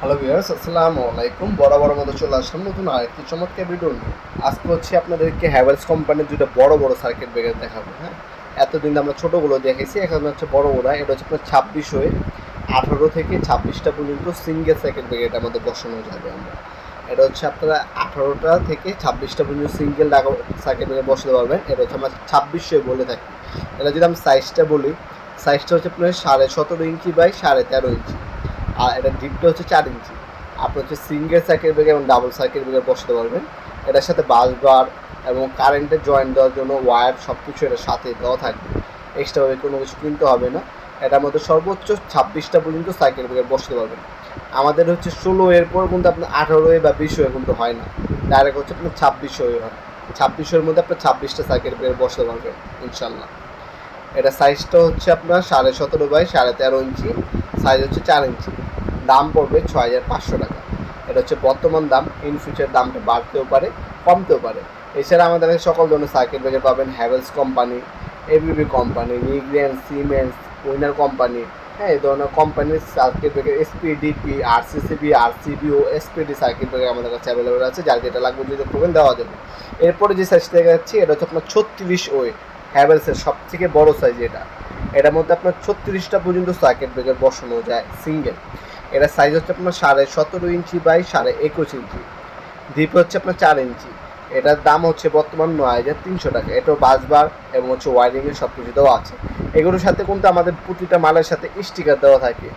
Hello viewers আসসালামু আলাইকুম। বড় বড় মতো চলে আসলাম নতুন আরেকটি চমৎকার ভিডিও নিয়ে। আজকে হচ্ছে আপনাদেরকে হ্যাভেলস কোম্পানির দুটো বড় বড় সার্কিট ব্রেকার দেখাবো হ্যাঁ? এতদিন আমরা ছোটোগুলো দেখেছি এখন হচ্ছে বড় ওরা এটা হচ্ছে আপনার ছাব্বিশ হয়ে আঠারো থেকে ছাব্বিশটা পর্যন্ত সিঙ্গেল সার্কিট ব্রেকার আমাদের বসানো যাবে আমরা। এটা হচ্ছে আপনারা আঠারোটা থেকে ছাব্বিশটা পর্যন্ত সিঙ্গেল ডাকা সার্কিট ব্রেকার বসাতে পারবেন। এটা হচ্ছে আমরা ছাব্বিশশো বলে থাকি। এটা যদি আমি সাইজটা বলি সাইজটা হচ্ছে আপনার সাড়ে সতেরো ইঞ্চি বাই সাড়ে তেরো ইঞ্চি। আর এটা ডিপটা হচ্ছে চার ইঞ্চি। আপনি হচ্ছে সিঙ্গেল সার্কিট ব্রেকার এবং ডাবল সার্কিট ব্রেকার বসাতে পারবেন। এটার সাথে বাস বার এবং কারেন্টের জয়েন্ট দেওয়ার জন্য ওয়্যার সব কিছু এটার সাথে দেওয়া থাকবে। এক্সট্রাভাবে কোনো কিছু কিনতে হবে না। এটার মধ্যে সর্বোচ্চ ছাব্বিশটা পর্যন্ত সাইকেল ব্রেকার বসতে পারবেন। আমাদের হচ্ছে ষোলো এর পর কিন্তু আপনার আঠারো বা বিশ হয়ে কিন্তু হয় না। ডাইরেক্ট হচ্ছে আপনার ছাব্বিশ হয়ে। হয় ছাব্বিশের মধ্যে আপনার ছাব্বিশটা সাইকেল ব্রেকার বসতে পারবেন, ইনশাল্লাহ। এটা সাইজটা হচ্ছে আপনার সাড়ে সতেরো বাই সাড়ে তেরো ইঞ্চি। সাইজ হচ্ছে চার ইঞ্চি। দাম পড়বে ছয় হাজার পাঁচশো টাকা। এটা হচ্ছে বর্তমান দাম। ইন ফিউচার দামটা বাড়তেও পারে, কমতেও পারে। এছাড়া আমাদের কাছে সকল ধরনের সার্কিট ব্রেকার পাবেন হ্যাভেলস কোম্পানি এবিবি কোম্পানি নিগ্রিয়ান সিমেন্স উইনার কোম্পানি হ্যাঁ এই ধরনের কোম্পানির circuit breaker SPDP RCCB RCB ও এসপিডি সার্কিট ব্রেকার আমাদের কাছে অ্যাভেলেবেল আছে, যার যেটা লাগবে যদি করবেন দেওয়া যাবে। এরপরে যে সাইজটা দেখা যাচ্ছে, এটা হচ্ছে আপনার ছত্রিশ ওয়ে হ্যাভেলসের সব থেকে বড়ো সাইজ এটা। এটার মধ্যে আপনার ছত্রিশটা পর্যন্ত সার্কিট ব্রেকার বসানো যায় সিঙ্গেল এটার সাইজ হচ্ছে আপনার সাড়ে সতেরো ইঞ্চি বাই সাড়ে একুশ ইঞ্চি। ডিপ হচ্ছে আপনার চার ইঞ্চি। এটার দাম হচ্ছে বর্তমান নয় হাজার তিনশো টাকা। এটাও বাসবার এবং হচ্ছে ওয়ারিংয়ের সব কিছু দেওয়া আছে। এগুলোর সাথে কিন্তু আমাদের প্রতিটা মালের সাথে স্টিকার দেওয়া থাকে?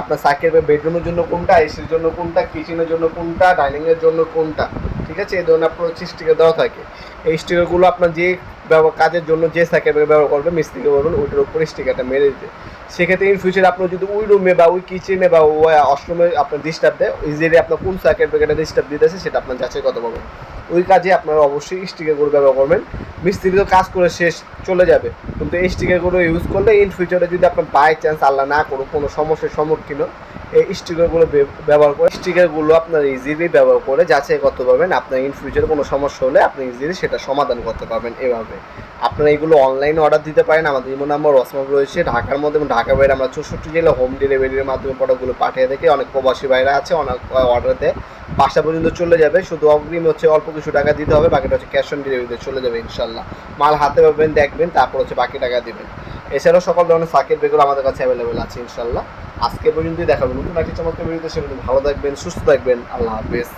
আপনার সার্কিট বেডরুমের জন্য কোনটা এসির জন্য কোনটা কিচেনের জন্য কোনটা ডাইনিংয়ের জন্য কোনটা? ঠিক আছে? এই ধরনের আপনার হচ্ছে স্টিকার দেওয়া থাকে। এই স্টিকারগুলো আপনার যে ব্যবহার কাজের জন্য যে সাইকেল ব্যবহার করবে মিস্ত্রিকে বলবেন, ওইটার উপরে স্টিকারটা মেরে দিতে। সেক্ষেত্রে ইন ফিউচার আপনার যদি ওই রুমে বা ওই কিচেনে বা ওই অষ্টমে আপনার ডিস্টার্ব দেয় ইজিলি আপনার কোন সার্কিট ব্রেকারটা ডিস্টার্ব দিতেছে সেটা আপনার যাচাই কথা পারবেন ওই কাজে আপনারা অবশ্যই স্টিকারগুলো ব্যবহার করবেন। মিস্ত্রি তো কাজ করে শেষ, চলে যাবে। কিন্তু এই স্টিকারগুলো ইউজ করলে ইন ফিউচারে যদি আপনার বাই চান্স আল্লাহ না করুক, কোনো সমস্যার সম্মুখীন এই স্টিকারগুলো ব্যবহার করে স্টিকারগুলো আপনার ইজিলি ব্যবহার করে যাচাই করতে পারবেন। আপনার ইন ফিউচারে কোনো সমস্যা হলে আপনি ইজিলি সেটা সমাধান করতে পারবেন এভাবে। আপনারা এগুলো অনলাইনে অর্ডার দিতে পারেন। আমাদের ইমো নাম্বার রসমাক রয়েছে। ঢাকার মধ্যে এবং ঢাকার বাইরে আমরা চৌষট্টি জেলা হোম ডেলিভারির মাধ্যমে প্রোডাক্টগুলো পাঠিয়ে থেকে। অনেক প্রবাসী বাইরে আছে, অনেক অর্ডার দেয়। বাসা পর্যন্ত চলে যাবে। শুধু অগ্রিম হচ্ছে অল্প কিছু টাকা দিতে হবে, বাকিটা হচ্ছে ক্যাশ অন ডেলিভারিতে চলে যাবে ইনশাল্লাহ মাল হাতে পাবেন, দেখবেন, তারপর হচ্ছে বাকি টাকা দিবেন। এছাড়াও সকল ধরনের সার্কিট ব্রেকার আমাদের কাছে অ্যাভেলেবেল আছে ইনশাল্লাহ আজকে পর্যন্তই দেখাবো। নতুন একটি চমৎকার ভিডিওতে সেগুলো ভালো থাকবেন সুস্থ থাকবেন। আল্লাহ হাফেজ।